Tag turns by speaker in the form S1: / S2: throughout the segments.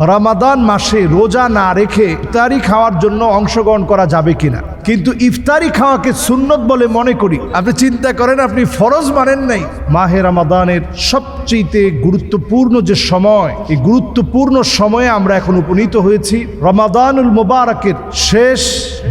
S1: রমাদান মাসে রোজা না রেখে ইফতারি খাওয়ার জন্য অংশগ্রহণ করা যাবে কিনা? কিন্তু ইফতারি খাওয়াকে সুন্নত বলে মনে করি। আপনি চিন্তা করেন, আপনি ফরজ মানেন নাই। মাহে রমাদানের সবচেয়ে গুরুত্বপূর্ণ যে সময়, এই গুরুত্বপূর্ণ সময়ে আমরা এখন উপনীত হয়েছি। রমাদানুল মোবারকের শেষ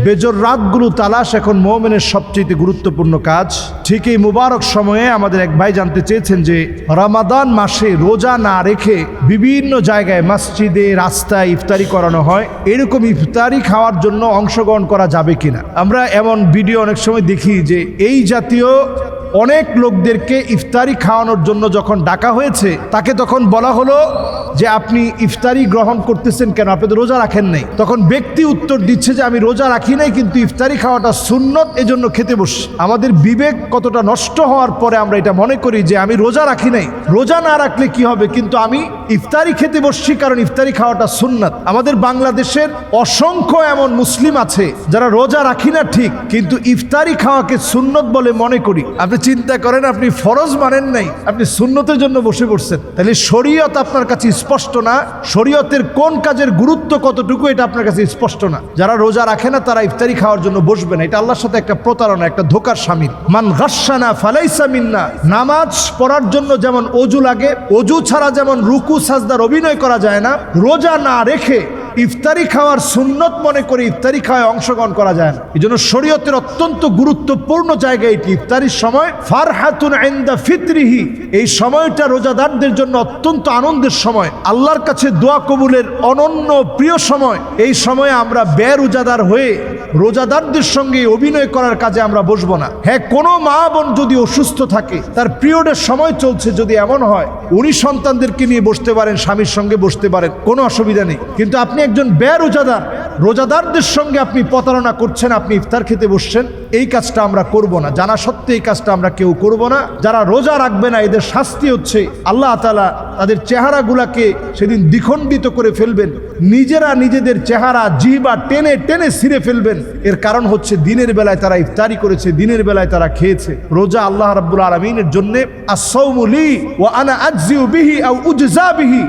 S1: বেজর রাতগুলো তালাশ এখন মোমেনের সবচেয়ে গুরুত্বপূর্ণ কাজ। ঠিক এই মুবারক সময়ে আমাদের এক ভাই জানতে চেয়েছেন যে, রমাদান মাসে রোজা না রেখে বিভিন্ন জায়গায় মসজিদে রাস্তায় ইফতারি করানো হয়, এরকম ইফতারি খাওয়ার জন্য অংশগ্রহণ করা যাবে কিনা? আমরা এমন ভিডিও অনেক সময় দেখি যে এই জাতীয় অনেক লোকদেরকে ইফতারি খাওয়ানোর জন্য যখন ডাকা হয়েছে, তাকে তখন বলা হলো যে আপনি ইফতারি গ্রহণ করতেছেন কেন? আপনি তো রোজা রাখেন নাই। তখন ব্যক্তি উত্তর দিচ্ছে যে আমি রোজা রাখি নাই, কিন্তু ইফতারি খাওয়াটা সুন্নত, এজন্য খেতে বসি আমাদের বিবেক কতটা নষ্ট হওয়ার পরে আমরা এটা মনে করি যে আমি রোজা রাখি নাই। রোজা না রাখলে কি হবে? কিন্তু আমি ইফতারি খেতে বসছি কারণ ইফতারি খাওয়াটা সুন্নাত। আমাদের বাংলাদেশের অসংখ্য এমন মুসলিম আছে যারা রোজা রাখি না ঠিক, কিন্তু ইফতারি খাওয়াকে সুন্নত বলে মনে করি। আপনি চিন্তা করেন, আপনি ফরজ মানেন নাই, আপনি সুন্নতের জন্য বসে পড়ছেন। তাহলে শরীয়ত আপনার কাছে স্পষ্ট না? শরীয়তের কোন কাজের গুরুত্ব কতটুকু, এটা আপনার কাছে স্পষ্ট না? যারা রোজা রাখে না, তারা ইফতারি খাওয়ার জন্য বসবে না। এটা আল্লাহর সাথে একটা প্রতারণা, একটা ধোকার সামিল। মান গাসানা ফালাইসা মিন্না, নামাজ পড়ার জন্য যেমন অজু লাগে, অজু ছাড়া যেমন রুকু, সাজদার অভিনয় করা যায় না, রোজা না রেখে ইফতারি খাওয়ার সুন্নত মনে করে ইফতারি খাওয়ায় অংশগ্রহণ করা যায় না। এই জন্য শরীয়তের অত্যন্ত গুরুত্বপূর্ণ জায়গা এটি। ইফতারির সময় ফারহাতুন আইন্দা ফিতরিহি। এই সময়টা রোজাদারদের জন্য অত্যন্ত আনন্দের সময়। আল্লাহর কাছে দোয়া কবুলের অনন্য প্রিয় সময়। এই সময়ে আমরা ব্যয় রোজাদার হয়ে রোজাদারদের সঙ্গে অভিনয় করার কাজে আমরা বসবো না। হ্যাঁ কোনো মা বোন যদি অসুস্থ থাকে, তার পিরিয়ডের সময় চলছে যদি এমন হয়, উনি সন্তানদেরকে নিয়ে বসতে পারেন, স্বামীর সঙ্গে বসতে পারেন, কোনো অসুবিধা নেই। কিন্তু আপনি একজন বেরোজাদার। রোজাদারদের সঙ্গে আপনি প্রতারণা করছেন, আপনি ইফতার খেতে বসছেন, এই কাজটা আমরা করব না। জানা সত্ত্বে এই কাজটা আমরা কেউ করব না। যারা রোজা রাখবে না, এদের শাস্তি হচ্ছে আল্লাহ তালা তাদের চেহারাগুলাকে সেদিন দ্বিখণ্ডিত করে ফেলবেন। নিজেরা নিজেদের চেহারা জিবা টেনে টেনে ছিঁড়ে ফেলবেন। এর কারণ হচ্ছে দিনের বেলায় তারা ইফতারি করেছে, দিনের বেলায় তারা খেয়েছে। রোজা আল্লাহ রাব্বুল আলমিনের জন্য আসৌমুলি ও আনা আজিউ বিহি আউ বিহি।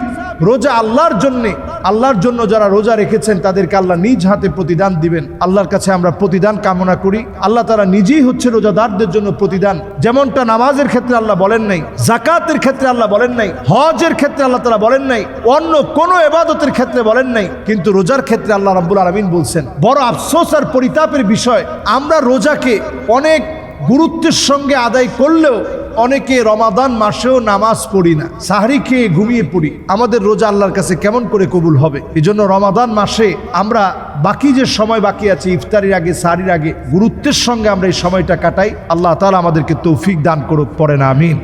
S1: রোজা আল্লাহর জন্যে, আল্লাহর জন্য যারা রোজা রেখেছেন, তাদেরকে আল্লাহ নিজ হাতে প্রতিদান দিবেন। আল্লাহর কাছে আমরা প্রতিদান কামনা করি। আল্লাহ তারা নিজেই হচ্ছে রোজাদারদের জন্য প্রতিদান। যেমনটা নামাজের ক্ষেত্রে আল্লাহ বলেন নাই জাকাতের ক্ষেত্রে আল্লাহ বলেন নাই, হজের ক্ষেত্রে আল্লাহ তারা বলেন নাই, অন্য কোনো এবাদতের ক্ষেত্রে বলেন নাই, কিন্তু রোজার ক্ষেত্রে আল্লাহ রাব্বুল আলমিন বলছেন, বড় আফসোস আর পরিতাপের বিষয়, আমরা রোজাকে অনেক গুরুত্বের সঙ্গে আদায় করলেও অনেকে রমাদান মাসেও নামাজ পড়ি না, সাহারি খেয়ে ঘুমিয়ে পড়ি। আমাদের রোজা আল্লাহর কাছে কেমন করে কবুল হবে? এই জন্য রমাদান মাসে আমরা বাকি যে সময় বাকি আছে, ইফতারির আগে, সাহারির আগে, গুরুত্বের সঙ্গে আমরা এই সময়টা কাটাই। আল্লাহ তালা আমাদেরকে তৌফিক দান করুক পড়ে না আমিন।